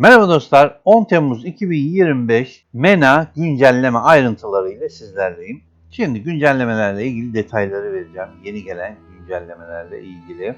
Merhaba dostlar, 10 Temmuz 2025 MENA güncelleme ayrıntıları ile sizlerleyim. Şimdi güncellemelerle ilgili detayları vereceğim. Yeni gelen güncellemelerle ilgili.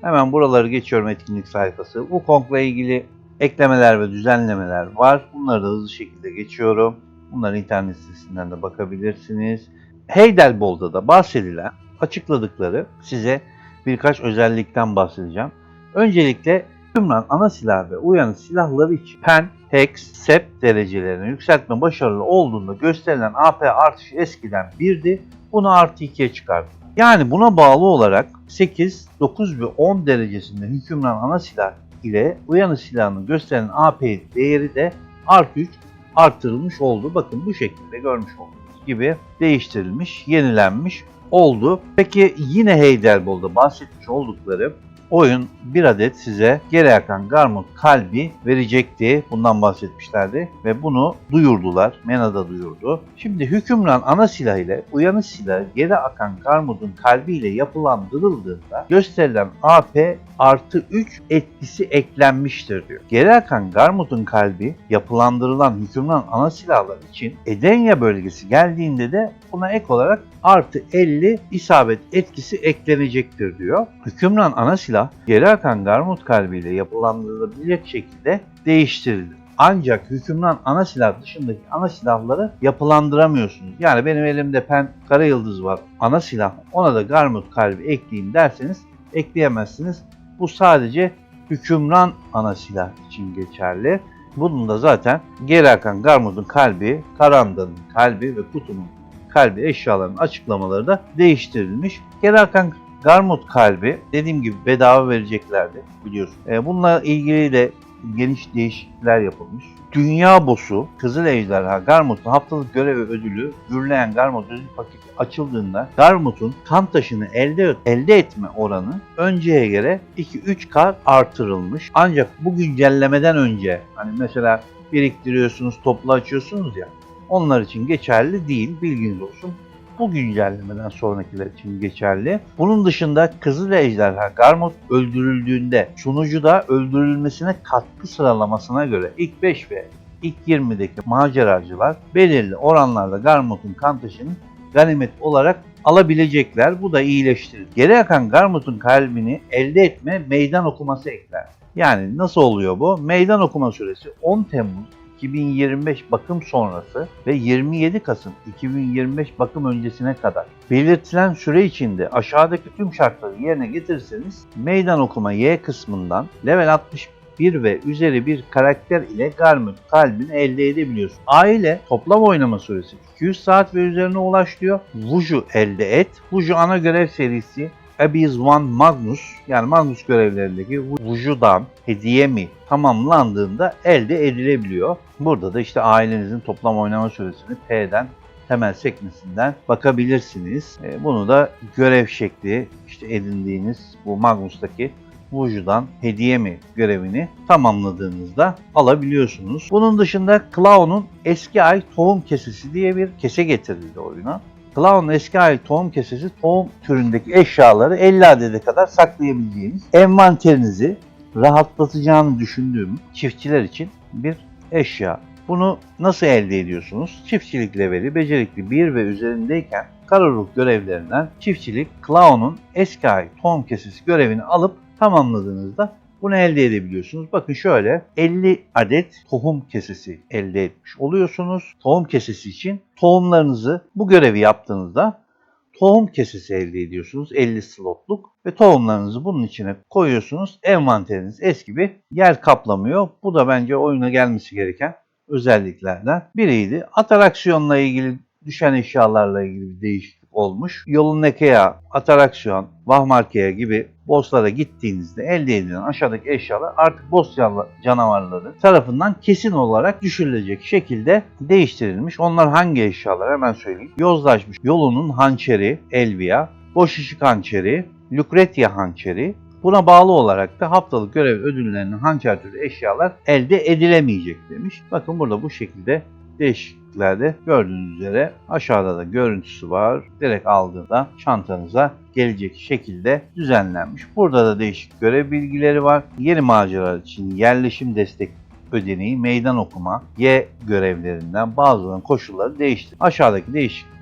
Hemen buraları geçiyorum etkinlik sayfası. Wukong'la ilgili eklemeler ve düzenlemeler var. Bunları da hızlı şekilde geçiyorum. Bunları internet sitesinden de bakabilirsiniz. Heydelbol'da da bahsedilen açıkladıkları size birkaç özellikten bahsedeceğim. Öncelikle Hükümran ana silah ve uyanık silahları için pen, hex, sep derecelerini yükseltme başarılı olduğunda gösterilen AP artışı eskiden 1'di. Bunu artı 2'ye çıkardı. Yani buna bağlı olarak 8, 9 ve 10 derecesinde hükümran ana silah ile uyanık silahının gösterilen AP değeri de artı 3 arttırılmış oldu. Bakın bu şekilde görmüş olduğunuz gibi değiştirilmiş, yenilenmiş oldu. Peki yine Heydelbol'da bahsetmiş oldukları oyun bir adet size geri akan Garmut kalbi verecekti. Bundan bahsetmişlerdi ve bunu duyurdular. MENA'da duyurdu. Şimdi hükümran ana silah ile uyanış silahı geri akan Garmut'un kalbiyle yapılandırıldığında gösterilen AP artı 3 etkisi eklenmiştir diyor. Geri akan Garmut'un kalbi yapılandırılan hükümran ana silahlar için Edenya bölgesi geldiğinde de buna ek olarak artı 50 isabet etkisi eklenecektir diyor. Hükümran ana silah geri akan Garmut kalbiyle yapılandırılabilecek şekilde değiştirildi. Ancak hükümran ana silah dışındaki ana silahları yapılandıramıyorsunuz. Yani benim elimde pen kara yıldız var ana silah ona da Garmut kalbi ekleyin derseniz ekleyemezsiniz. Bu sadece hükümran ana silah için geçerli. Bunun da zaten geri akan Garmut'un kalbi, Karanda'nın kalbi ve Kutu'nun kalbi eşyalarının açıklamaları da değiştirilmiş. Geri akan Garmut kalbi dediğim gibi bedava vereceklerdi biliyorsun. E, bununla ilgili de geniş değişiklikler yapılmış. Dünya Boss'u Kızıl Ejderha Garmut'un haftalık görev ve ödülü Gürleyen Garmut ödül paketi açıldığında Garmut'un kan taşını elde, elde etme oranı önceye göre 2-3 kat artırılmış. Ancak bu güncellemeden önce hani mesela biriktiriyorsunuz, toplu açıyorsunuz ya onlar için geçerli değil bilginiz olsun. Bu güncellemeden sonrakiler için geçerli. Bunun dışında Kızıl Ejderha Garmot öldürüldüğünde sunucuda öldürülmesine katkı sıralamasına göre ilk 5 ve ilk 20'deki maceracılar belirli oranlarda Garmot'un kan taşını ganimet olarak alabilecekler. Bu da iyileştirir. Geri akan Garmut'un kalbini elde etme meydan okuması ekler. Yani nasıl oluyor bu? Meydan okuma süresi 10 Temmuz 2025 bakım sonrası ve 27 Kasım 2025 bakım öncesine kadar belirtilen süre içinde aşağıdaki tüm şartları yerine getirirseniz meydan okuma Y kısmından level 61 ve üzeri bir karakter ile Garmut kalbini elde edebiliyorsun. Aile toplam oynama süresi 200 saat ve üzerine ulaş diyor. Vuju elde et. Vuju ana görev serisi Abyss One Magnus yani Magnus görevlerindeki Vuju'dan hediye mi tamamlandığında elde edilebiliyor. Burada da işte ailenizin toplam oynama süresini T'den temel sekmesinden bakabilirsiniz. E, Bunu da görev şekli işte edindiğiniz bu Magnus'taki Vuju'dan hediye mi görevini tamamladığınızda alabiliyorsunuz. Bunun dışında Clown'un eski ay tohum kesesi diye bir kese getirildi oyuna. Clown eski tohum kesesi tohum türündeki eşyaları 50 adede kadar saklayabileceğiniz envanterinizi rahatlatacağını düşündüğüm çiftçiler için bir eşya. Bunu nasıl elde ediyorsunuz? Çiftçilik leveli becerikli 1 ve üzerindeyken Kararuh görevlerinden çiftçilik Clown'un eski tohum kesesi görevini alıp tamamladığınızda bunu elde edebiliyorsunuz. Bakın şöyle 50 adet tohum kesesi elde etmiş oluyorsunuz. Tohum kesesi için tohumlarınızı bu görevi yaptığınızda tohum kesesi elde ediyorsunuz 50 slotluk ve tohumlarınızı bunun içine koyuyorsunuz. Envanteriniz eski bir yer kaplamıyor. Bu da bence oyuna gelmesi gereken özelliklerden biriydi. Ataraksiyonla ilgili düşen eşyalarla ilgili bir değişiklik olmuş. Yolun Nekeya, Ataraksiyon, Vahmarkeya gibi bosslara gittiğinizde elde edilen aşağıdaki eşyalar artık boss canavarları tarafından kesin olarak düşürülecek şekilde değiştirilmiş. Onlar hangi eşyalar hemen söyleyeyim. Yozlaşmış yolunun hançeri, Elvia, boş ışık hançeri, Lucretia hançeri, Buna bağlı olarak da haftalık görev ödüllerinin hançer türü eşyalar elde edilemeyecek demiş. Bakın burada bu şekilde değişikliklerde gördüğünüz üzere aşağıda da görüntüsü var. Direkt aldığında çantanıza gelecek şekilde düzenlenmiş. Burada da değişik görev bilgileri var. Yeni maceralar için yerleşim destek ödeneği, meydan okuma, Y görevlerinden bazılarının koşulları değişti. Aşağıdaki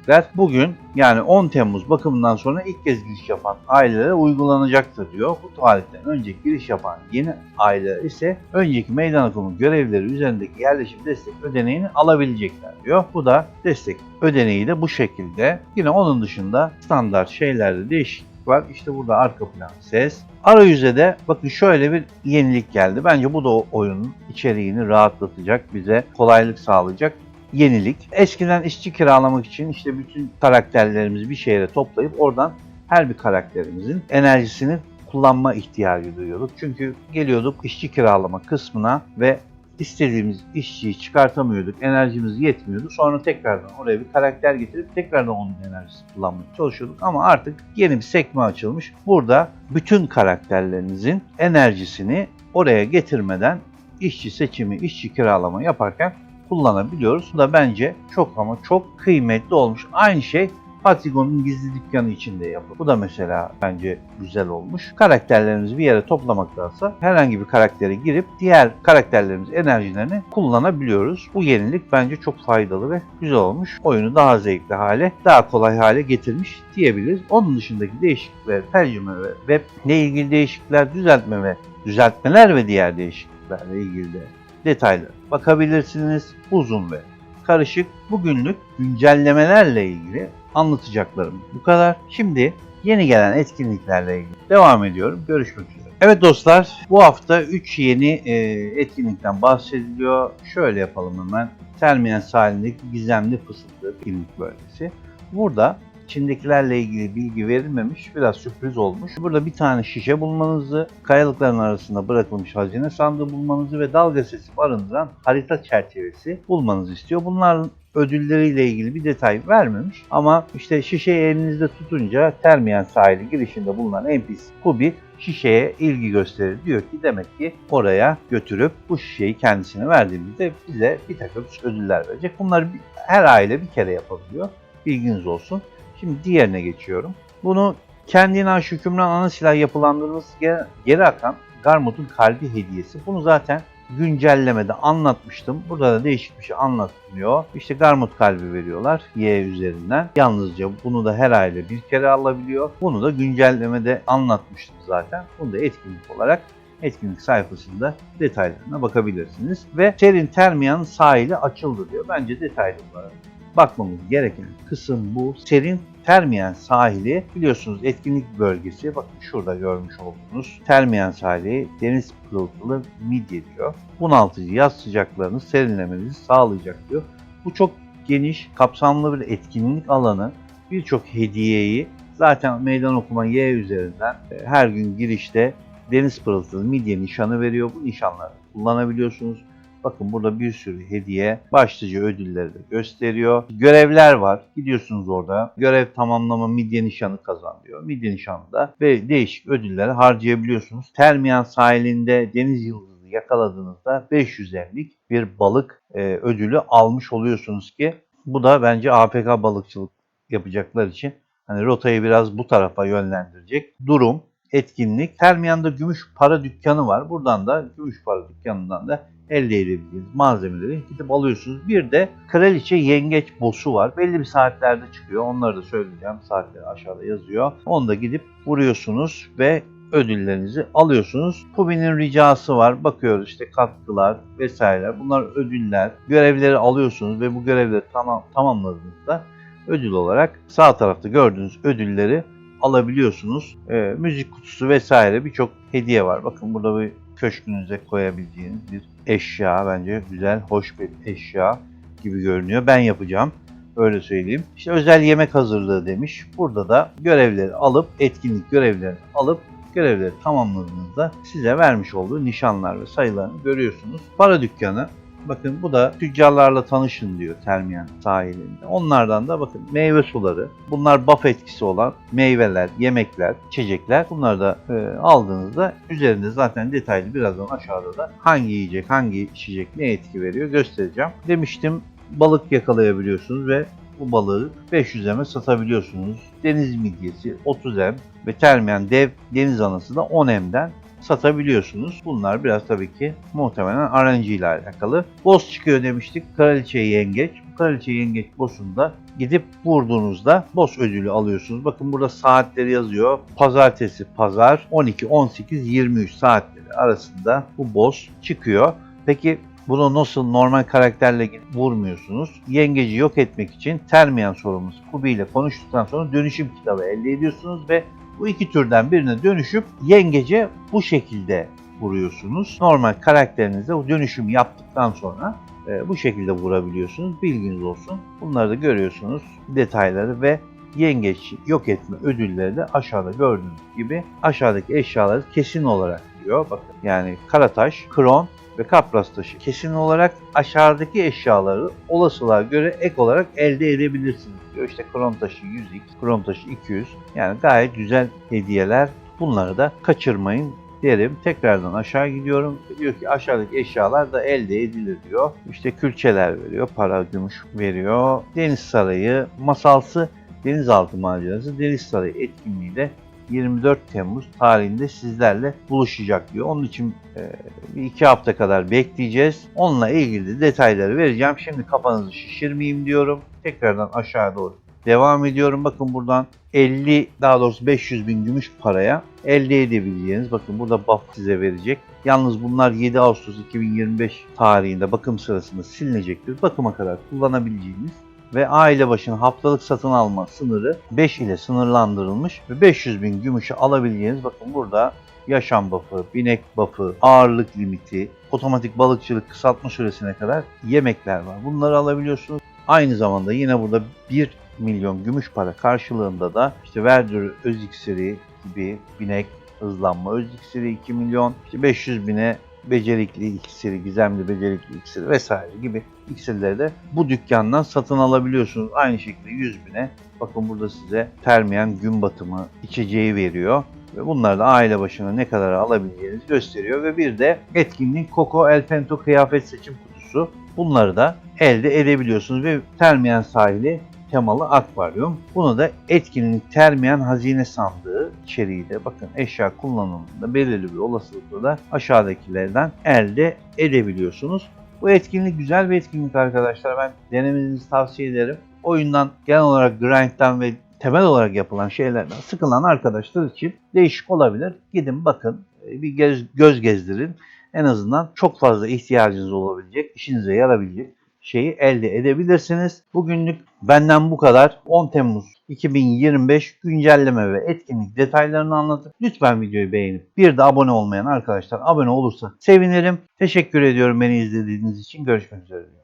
değişiklikler bugün yani 10 Temmuz bakımından sonra ilk kez giriş yapan ailelere uygulanacaktır diyor. Bu tarihten önceki giriş yapan yeni aileler ise önceki meydan okuma görevleri üzerindeki yerleşim destek ödeneğini alabilecekler diyor. Bu da destek ödeneği de bu şekilde. Yine onun dışında standart şeylerde değişiklik var. İşte burada arka plan ses. Arayüze de bakın şöyle bir yenilik geldi. Bence bu da oyunun içeriğini rahatlatacak, bize kolaylık sağlayacak yenilik. Eskiden işçi kiralamak için işte bütün karakterlerimizi bir şehre toplayıp oradan her bir karakterimizin enerjisini kullanma ihtiyacı duyuyorduk. Çünkü geliyorduk işçi kiralama kısmına ve istediğimiz işçiyi çıkartamıyorduk. Enerjimiz yetmiyordu. Sonra tekrardan oraya bir karakter getirip tekrardan onun enerjisini kullanmaya çalışıyorduk. Ama artık yeni bir sekme açılmış. Burada bütün karakterlerinizin enerjisini oraya getirmeden işçi seçimi, işçi kiralama yaparken kullanabiliyoruz. Bu da bence çok ama çok kıymetli olmuş. Aynı şey Patigon'un gizli dükkanı içinde yapılır. Bu da mesela bence güzel olmuş. Karakterlerimizi bir yere toplamaktansa herhangi bir karaktere girip diğer karakterlerimiz enerjilerini kullanabiliyoruz. Bu yenilik bence çok faydalı ve güzel olmuş. Oyunu daha zevkli hale, daha kolay hale getirmiş diyebiliriz. Onun dışındaki değişiklikler, tercüme ve web ile ilgili değişiklikler, düzeltme ve düzeltmeler ve diğer değişikliklerle ilgili de detaylı bakabilirsiniz. Uzun ve karışık bugünlük güncellemelerle ilgili anlatacaklarım bu kadar. Şimdi yeni gelen etkinliklerle ilgili devam ediyorum. Görüşmek üzere. Evet dostlar bu hafta 3 yeni e, etkinlikten bahsediliyor. Şöyle yapalım hemen. Terminal sahilindeki gizemli fısıltı etkinlik bölgesi. Burada içindekilerle ilgili bilgi verilmemiş, biraz sürpriz olmuş. Burada bir tane şişe bulmanızı, kayalıkların arasında bırakılmış hazine sandığı bulmanızı ve dalga sesi barındıran harita çerçevesi bulmanızı istiyor. Bunların ödülleriyle ilgili bir detay vermemiş ama işte şişeyi elinizde tutunca Termiyen sahili girişinde bulunan NPC Kubi şişeye ilgi gösterir. Diyor ki demek ki oraya götürüp bu şişeyi kendisine verdiğimizde bize bir takım ödüller verecek. Bunları her aile bir kere yapabiliyor. Bilginiz olsun. Şimdi diğerine geçiyorum. Bunu kendine aş ana silah yapılandırması geri akan Garmut'un kalbi hediyesi. Bunu zaten güncellemede anlatmıştım. Burada da değişik bir şey anlatmıyor. İşte Garmut kalbi veriyorlar Y üzerinden. Yalnızca bunu da her aile bir kere alabiliyor. Bunu da güncellemede anlatmıştım zaten. Bunu da etkinlik olarak etkinlik sayfasında detaylarına bakabilirsiniz. Ve Serin Termiyan sahili açıldı diyor. Bence detaylı olarak bakmamız gereken kısım bu. Serin Termiyen sahili biliyorsunuz etkinlik bölgesi. Bakın şurada görmüş olduğunuz Termiyen sahili deniz pırıltılı midye diyor. Bunaltıcı yaz sıcaklarını serinlemenizi sağlayacak diyor. Bu çok geniş, kapsamlı bir etkinlik alanı. Birçok hediyeyi zaten meydan okuma Y üzerinden e, her gün girişte deniz pırıltılı midye nişanı veriyor. Bu nişanları kullanabiliyorsunuz. Bakın burada bir sürü hediye, başlıca ödülleri de gösteriyor. Görevler var. Gidiyorsunuz orada. Görev tamamlama midye nişanı kazanıyor. Midye nişanı da ve değişik ödülleri harcayabiliyorsunuz. Termiyan sahilinde deniz yıldızı yakaladığınızda 550'lik bir balık e, ödülü almış oluyorsunuz ki bu da bence APK balıkçılık yapacaklar için hani rotayı biraz bu tarafa yönlendirecek durum etkinlik. Termiyan'da gümüş para dükkanı var. Buradan da gümüş para dükkanından da elde edebildiğiniz malzemeleri gidip alıyorsunuz. Bir de kraliçe yengeç boss'u var. Belli bir saatlerde çıkıyor. Onları da söyleyeceğim. Saatleri aşağıda yazıyor. Onu da gidip vuruyorsunuz ve ödüllerinizi alıyorsunuz. Pubi'nin ricası var. Bakıyoruz işte katkılar vesaire. Bunlar ödüller. Görevleri alıyorsunuz ve bu görevleri tamam tamamladığınızda ödül olarak sağ tarafta gördüğünüz ödülleri alabiliyorsunuz. E, müzik kutusu vesaire birçok hediye var. Bakın burada bir köşkünüze koyabileceğiniz bir eşya bence güzel, hoş bir eşya gibi görünüyor. Ben yapacağım. Öyle söyleyeyim. İşte özel yemek hazırlığı demiş. Burada da görevleri alıp, etkinlik görevlerini alıp görevleri tamamladığınızda size vermiş olduğu nişanlar ve sayılarını görüyorsunuz. Para dükkanı Bakın bu da tüccarlarla tanışın diyor Termiyen sahilinde. Onlardan da bakın meyve suları. Bunlar buff etkisi olan meyveler, yemekler, içecekler. Bunları da e, aldığınızda üzerinde zaten detaylı birazdan aşağıda da hangi yiyecek, hangi içecek ne etki veriyor göstereceğim. Demiştim balık yakalayabiliyorsunuz ve bu balığı 500 satabiliyorsunuz. Deniz midyesi 30 em ve termiyen dev deniz anası da 10 emden satabiliyorsunuz. Bunlar biraz tabii ki muhtemelen RNG ile alakalı. Boss çıkıyor demiştik. Kraliçe yengeç. Kraliçe yengeç boss'unda gidip vurduğunuzda boss ödülü alıyorsunuz. Bakın burada saatleri yazıyor. Pazartesi pazar 12, 18, 23 saatleri arasında bu boss çıkıyor. Peki bunu nasıl normal karakterle vurmuyorsunuz? Yengeci yok etmek için Termiyan sorumlusu Kubi ile konuştuktan sonra dönüşüm kitabı elde ediyorsunuz ve bu iki türden birine dönüşüp yengece bu şekilde vuruyorsunuz. Normal karakterinizde o dönüşüm yaptıktan sonra e, bu şekilde vurabiliyorsunuz. Bilginiz olsun. Bunları da görüyorsunuz. Detayları ve yengeç yok etme ödülleri de aşağıda gördüğünüz gibi aşağıdaki eşyaları kesin olarak diyor. Bakın yani karataş, kron ve kapras taşı kesin olarak aşağıdaki eşyaları olasılığa göre ek olarak elde edebilirsiniz diyor. İşte kron taşı 100x, kron taşı 200 yani gayet güzel hediyeler. Bunları da kaçırmayın derim. Tekrardan aşağı gidiyorum. Diyor ki aşağıdaki eşyalar da elde edilir diyor. İşte külçeler veriyor, para, gümüş veriyor. Deniz Sarayı, masalsı denizaltı macerası, Deniz Sarayı etkinliği de 24 Temmuz tarihinde sizlerle buluşacak diyor. Onun için e, iki hafta kadar bekleyeceğiz. Onunla ilgili de detayları vereceğim. Şimdi kafanızı şişirmeyeyim diyorum. Tekrardan aşağı doğru devam ediyorum. Bakın buradan 50 daha doğrusu 500 bin gümüş paraya elde edebileceğiniz bakın burada buff size verecek. Yalnız bunlar 7 Ağustos 2025 tarihinde bakım sırasında silinecektir. Bakıma kadar kullanabileceğiniz ve aile başına haftalık satın alma sınırı 5 ile sınırlandırılmış ve 500 bin gümüşü alabileceğiniz bakın burada yaşam buff'ı, binek buff'ı, ağırlık limiti, otomatik balıkçılık kısaltma süresine kadar yemekler var. Bunları alabiliyorsunuz. Aynı zamanda yine burada 1 milyon gümüş para karşılığında da işte Verdür öz iksiri gibi binek hızlanma öz iksiri 2 milyon, işte 500 bine becerikli iksiri, gizemli becerikli iksiri vesaire gibi iksirleri de bu dükkandan satın alabiliyorsunuz. Aynı şekilde 100 bine bakın burada size termeyen gün batımı içeceği veriyor. Ve bunlar da aile başına ne kadar alabileceğinizi gösteriyor. Ve bir de etkinlik Coco El Pento kıyafet seçim kutusu. Bunları da elde edebiliyorsunuz. Ve Termiyen sahili temalı akvaryum. Bunu da etkinlik termiyen hazine sandığı içeriğiyle bakın eşya kullanımında belirli bir olasılıkla da aşağıdakilerden elde edebiliyorsunuz. Bu etkinlik güzel bir etkinlik arkadaşlar. Ben denemenizi tavsiye ederim. Oyundan genel olarak grind'den ve temel olarak yapılan şeylerden sıkılan arkadaşlar için değişik olabilir. Gidin bakın bir göz, göz gezdirin. En azından çok fazla ihtiyacınız olabilecek, işinize yarabilecek şeyi elde edebilirsiniz. Bugünlük benden bu kadar. 10 Temmuz 2025 güncelleme ve etkinlik detaylarını anlatıp lütfen videoyu beğenip bir de abone olmayan arkadaşlar abone olursa sevinirim. Teşekkür ediyorum beni izlediğiniz için. Görüşmek üzere.